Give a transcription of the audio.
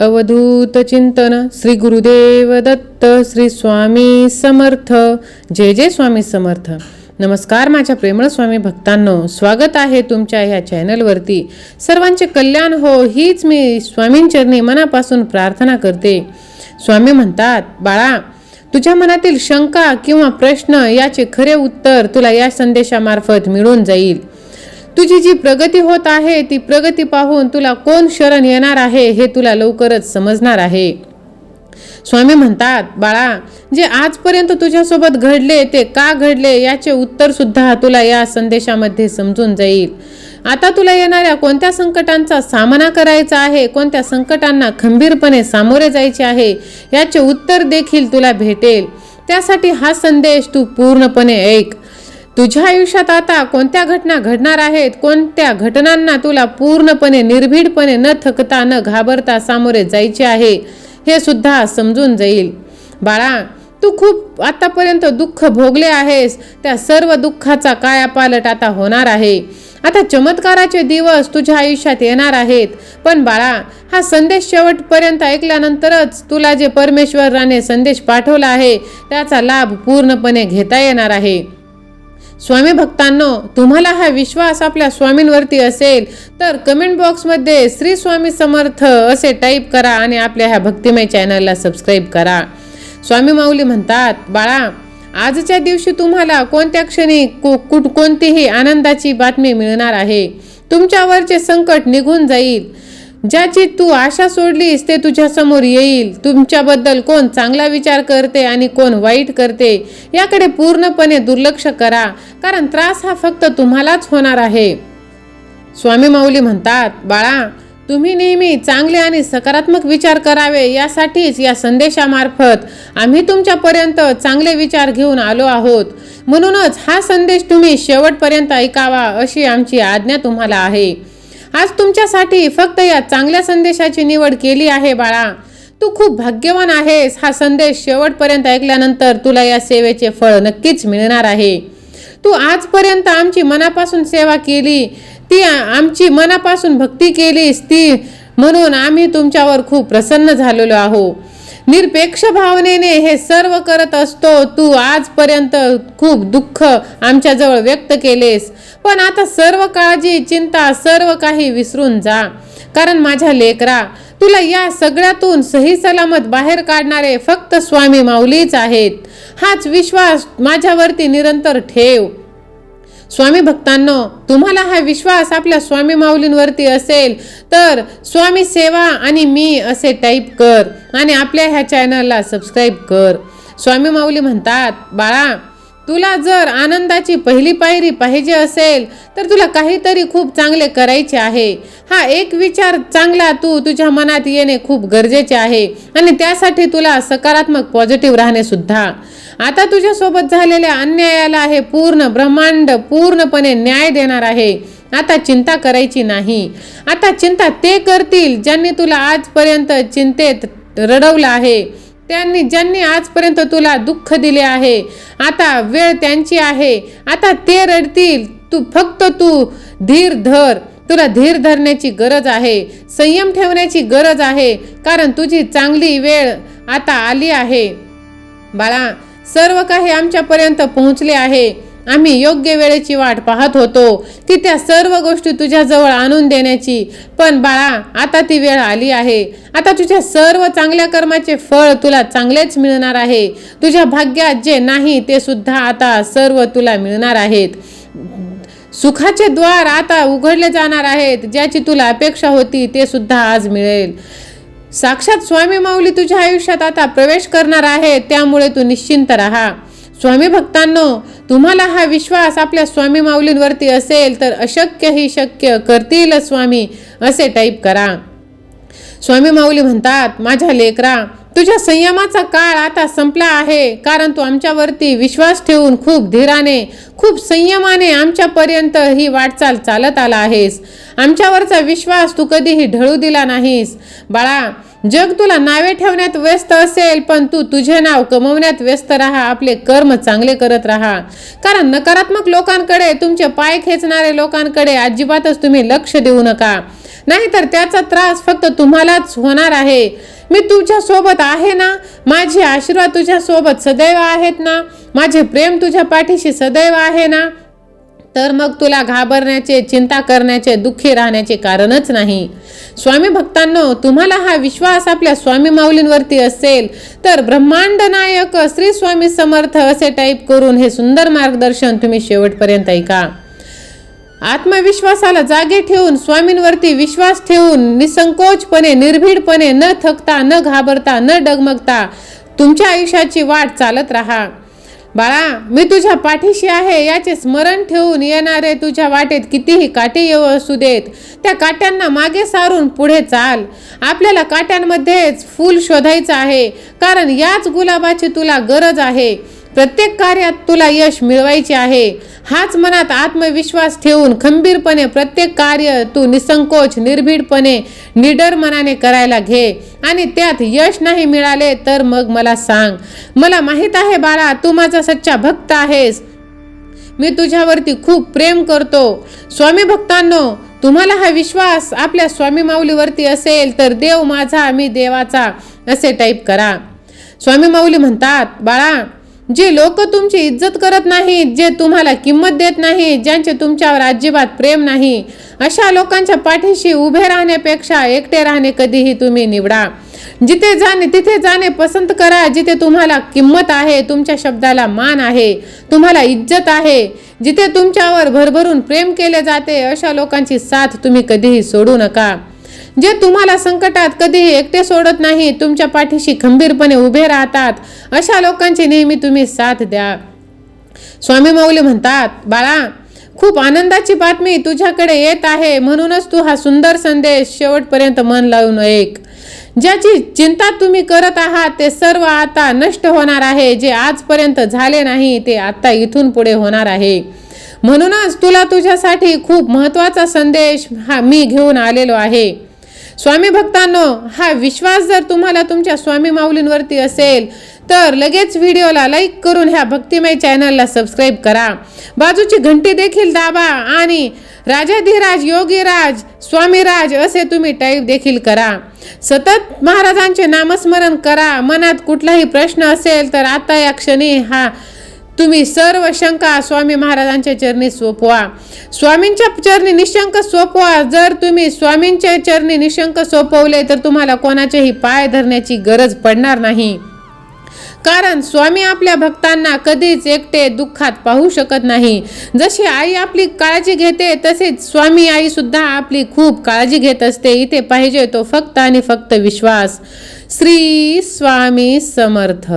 अवधूत चिंतन श्री गुरुदेव दत्त श्री स्वामी समर्थ. जय जय स्वामी समर्थ. नमस्कार माझ्या प्रेमळ स्वामी भक्तांनो. स्वागत आहे तुमच्या ह्या चॅनलवरती. सर्वांचे कल्याण हो हीच मी स्वामींचरणी मनापासून प्रार्थना करते. स्वामी म्हणतात बाळा तुझ्या मनातील शंका किंवा प्रश्न याचे खरे उत्तर तुला या संदेशामार्फत मिळून जाईल. तुझी जी प्रगती होत आहे ती प्रगती पाहून तुला कोण शरण येणार आहे हे तुला लवकरच समजणार आहे. स्वामी म्हणतात बाळा जे आजपर्यंत तुझ्यासोबत घडले ते का घडले याचे उत्तर सुद्धा तुला या संदेशामध्ये समजून जाईल. आता तुला येणाऱ्या कोणत्या संकटांचा सामना करायचा आहे कोणत्या संकटांना खंबीरपणे सामोरे जायचे आहे याचे उत्तर देखील तुला भेटेल. त्यासाठी हा संदेश तू पूर्णपणे ऐक. तुझ्या आयुष्यात आता कोणत्या घटना घडणार आहेत कोणत्या घटनांना तुला पूर्णपणे निर्भीडपणे न थकता न घाबरता सामोरे जायचे आहे हे सुद्धा समजून जाईल. बाळा तू खूप आतापर्यंत दुःख भोगले आहेस. त्या सर्व दुःखाचा कायापालट आता होणार आहे. आता चमत्काराचे दिवस तुझ्या आयुष्यात येणार आहेत. पण बाळा हा संदेश शेवटपर्यंत ऐकल्यानंतरच तुला जे परमेश्वराने संदेश पाठवला आहे त्याचा लाभ पूर्णपणे घेता येणार आहे. स्वामी भक्तांनो तुम्हाला हा विश्वास आपल्या स्वामींवरती असेल तर कमेंट बॉक्समध्ये श्री स्वामी समर्थ असे टाईप करा आणि आपल्या ह्या भक्तिमय चॅनलला सबस्क्राईब करा. स्वामी माऊली म्हणतात बाळा आजच्या दिवशी तुम्हाला कोणत्या क्षणी को कुठ कोणतीही आनंदाची बातमी मिळणार आहे? तुमच्यावरचे संकट निघून जाईल. ज्याची तू आशा सोडलीस ते तुझ्या समोर येईल. तुमच्याबद्दल कोण चांगला विचार करते आणि कोण वाईट करते याकडे पूर्णपणे दुर्लक्ष करा कारण त्रास हा फक्त तुम्हालाच होणार आहे. स्वामी माऊली म्हणतात बाळा तुम्ही नेहमी चांगले आणि सकारात्मक विचार करावे यासाठीच या संदेशामार्फत आम्ही तुमच्यापर्यंत चांगले विचार घेऊन आलो आहोत. म्हणूनच हा संदेश तुम्ही शेवटपर्यंत ऐकावा अशी आमची आज्ञा तुम्हाला आहे. आज तुमच्यासाठी फक्त या चांगल्या संदेशाची निवड केली आहे बाळा. तू खूप भाग्यवान आहेस. हा संदेश शेवटपर्यंत ऐकल्यानंतर तुला या सेवेचे फळ नक्कीच मिळणार आहे. तू आजपर्यंत आमची मनापासून सेवा केली. ती आमची मनापासून भक्ती केलीस ती म्हणून आम्ही तुमच्यावर खूप प्रसन्न झालेलो आहो निरपेक्ष भावनेने हे सर्व करत असतो. तू आजपर्यंत खूप दुःख आमच्याजवळ व्यक्त केलेस. पण आता सर्व काळजी चिंता सर्व काही विसरून जा. कारण माझ्या लेकरा तुला या सगळ्यातून सही सलामत बाहेर काढणारे फक्त स्वामी माऊलीच आहेत. हाच विश्वास माझ्यावरती निरंतर ठेव. स्वामी भक्तांनो तुम्हाला हा विश्वास आपल्या स्वामी माऊलींवरती असेल तर स्वामी सेवा आणि मी असे टाईप कर आणि आपल्या ह्या चॅनलला सबस्क्राईब कर. स्वामी माऊली म्हणतात बाळा तुला जर आनंदाची पहिली पायरी पाहिजे असेल तर तुला काहीतरी खूप चांगले करायचे आहे. हा एक विचार चांगला तू तुझ्या मनात येणे खूप गरजेचे आहे आणि त्यासाठी तुला सकारात्मक पॉझिटिव्ह राहणे सुद्धा. आता तुझ्यासोबत झालेल्या अन्यायाला हे पूर्ण ब्रह्मांड पूर्णपणे न्याय देणार आहे. आता चिंता करायची नाही. आता चिंता ते करतील ज्यांनी तुला आजपर्यंत चिंतेत रडवलं आहे. त्यांनी ज्यांनी आजपर्यंत तुला दुःख दिले आहे आता वेळ त्यांची आहे. आता ते रडतील. तू फक्त तू धीर धर. तुला धीर धरण्याची गरज आहे. संयम ठेवण्याची गरज आहे. कारण तुझी चांगली वेळ आता आली आहे. बाळा सर्व काही आमच्यापर्यंत पोहोचले आहे. आम्ही योग्य वेळेची वाट पाहत होतो. की त्या सर्व गोष्टी तुझ्याजवळ आणून देण्याची. पण बाळा आता ती वेळ आली आहे. आता तुझ्या सर्व चांगल्या कर्माचे फळ तुला चांगलेच मिळणार आहे. तुझ्या भाग्यात जे नाही ते सुद्धा आता सर्व तुला मिळणार आहेत. सुखाचे द्वार आता उघडले जाणार आहेत. ज्याची तुला अपेक्षा होती ते सुद्धा आज मिळेल. साक्षात स्वामी माऊली तुझ्या आयुष्यात आता प्रवेश करणार आहे त्यामुळे तू निश्चिंत राहा. स्वामी भक्तांनो तुम्हाला हा विश्वास आपल्या स्वामी माऊलींवरती असेल तर अशक्य ही शक्य करतील स्वामी असे टाईप करा. स्वामी माऊली म्हणतात माझ्या लेकरा तुझ्या संयमाचा काळ आता संपला आहे कारण तू आमच्यावरती विश्वास ठेवून खूप धीराने खूप संयमाने आमच्यापर्यंत ही वाटचाल चालत आला आहेस. आमच्यावरचा विश्वास तू कधीही ढळू दिला नाहीस. बाळा जग तुला नावे ठेवण्यात व्यस्त असेल पण तू तुझे नाव कमवण्यात व्यस्त राहा आपले कर्म चांगले करत राहा. कारण नकारात्मक लोकांकडे तुमचे पाय खेचणारे लोकांकडे अजिबातच तुम्ही लक्ष देऊ नका. नाहीतर त्याचा त्रास फक्त तुम्हालाच होणार आहे. मी तुझ्या सोबत आहे ना? माझे आशीर्वाद तुझ्या सोबत सदैव आहेत ना? माझे प्रेम तुझ्या पाठीशी सदैव आहे ना? तर मग तुला घाबरण्याचे चिंता करण्याचे दुःखी राहण्याचे कारणच नाही. स्वामी भक्तांनो तुम्हाला हा विश्वास आपल्या स्वामी माऊलींवरती असेल तर ब्रह्मांड नायक श्री स्वामी समर्थ असे टाईप करून हे सुंदर मार्गदर्शन तुम्ही शेवटपर्यंत ऐका. आत्मविश्वासाला जागे ठेवून स्वामींवरती विश्वास ठेवून निसंकोचपणे निर्भीडपणे न थकता न घाबरता न डगमगता तुमच्या आयुष्याची वाट चालत राहा. बाळा मी तुझ्या पाठीशी आहे याचे स्मरण ठेवून येणारे तुझ्या वाटेत कितीही काटे येऊ असू देत त्या काट्यांना मागे सारून पुढे चाल. आपल्याला काट्यांमध्येच फूल शोधायचं आहे कारण याच गुलाबाची तुला गरज आहे. प्रत्येक कार्यात तुला यश मिळवायचे आहे. हाच मनात आत्मविश्वास ठेवून खंबीरपणे प्रत्येक कार्य तू निसंकोच निर्भीडपणे निडर मनाने करायला घे. आणि त्यात यश नाही मिळाले तर मग मला सांग. मला माहीत आहे बाळा तू माझा सच्चा भक्त आहेस. मी तुझ्यावरती खूप प्रेम करतो. स्वामी भक्तांनो तुम्हाला हा विश्वास आपल्या स्वामी माऊलीवरती असेल तर देव माझा मी देवाचा असे टाईप करा. स्वामी माऊली म्हणतात बाळा जे लोक तुमची इज्जत करत नाहीत जे तुम्हाला किंमत देत नाही ज्यांचे तुमच्यावर अजिबात प्रेम नाही अशा लोकांच्या पाठीशी उभे राहण्यापेक्षा एकटे राहणे कधीही तुम्ही निवडा. जिथे जाणे तिथे जाणे पसंत करा जिथे तुम्हाला किंमत आहे तुमच्या शब्दाला मान आहे तुम्हाला इज्जत आहे. जिथे तुमच्यावर भरभरून प्रेम केले जाते अशा लोकांची साथ तुम्ही कधीही सोडू नका. जे तुम्हाला संकटात कधीही एकटे सोडत नाही तुमच्या पाठीशी खंबीरपणे उभे राहतात. अशा लोकांची नेहमी तुम्ही साथ द्या. स्वामी माऊली म्हणतात बाळा खूप आनंदाची बातमी तुझ्याकडे येत आहे. म्हणूनच तू हा सुंदर संदेश शेवटपर्यंत मन लावून ऐक ज्याची चिंता तुम्ही करत आहात ते सर्व आता नष्ट होणार आहे. जे आजपर्यंत झाले नाही ते आता इथून पुढे होणार आहे. म्हणूनच तुला तुझ्यासाठी खूप महत्त्वाचा संदेश हा मी घेऊन आलेलो आहे. स्वामी भक्तांनो हा विश्वास जर तुम्हाला तुमच्या स्वामी माऊलींवरती असेल तर लगेच व्हिडिओला लाईक करून ह्या भक्तिमय चॅनलला सबस्क्राईब करा. बाजूची घंटी देखील दाबा आणि राजाधिराज योगीराज स्वामीराज असे तुम्ही टाईप देखील करा. सतत महाराजांचे नामस्मरण करा. मनात कुठलाही प्रश्न असेल तर आता या क्षणी हा तुम्ही सर्व शंका स्वामी महाराजांच्या चरणी सोपवा. स्वामींच्या चरणी निशंक सोपवा. जर तुम्ही स्वामींच्या चरणी निशंक सोपवले तर तुम्हाला कोणाचेही पाय धरण्याची गरज पडणार नाही. कारण स्वामी आपल्या भक्तांना कधीच एकटे दुःखात पाहू शकत नाही. जशी आई आपली काळजी घेते तसेच स्वामी आई सुद्धा आपली खूप काळजी घेत असते. इथे पाहिजे तो फक्त आणि फक्त विश्वास. श्री स्वामी समर्थ.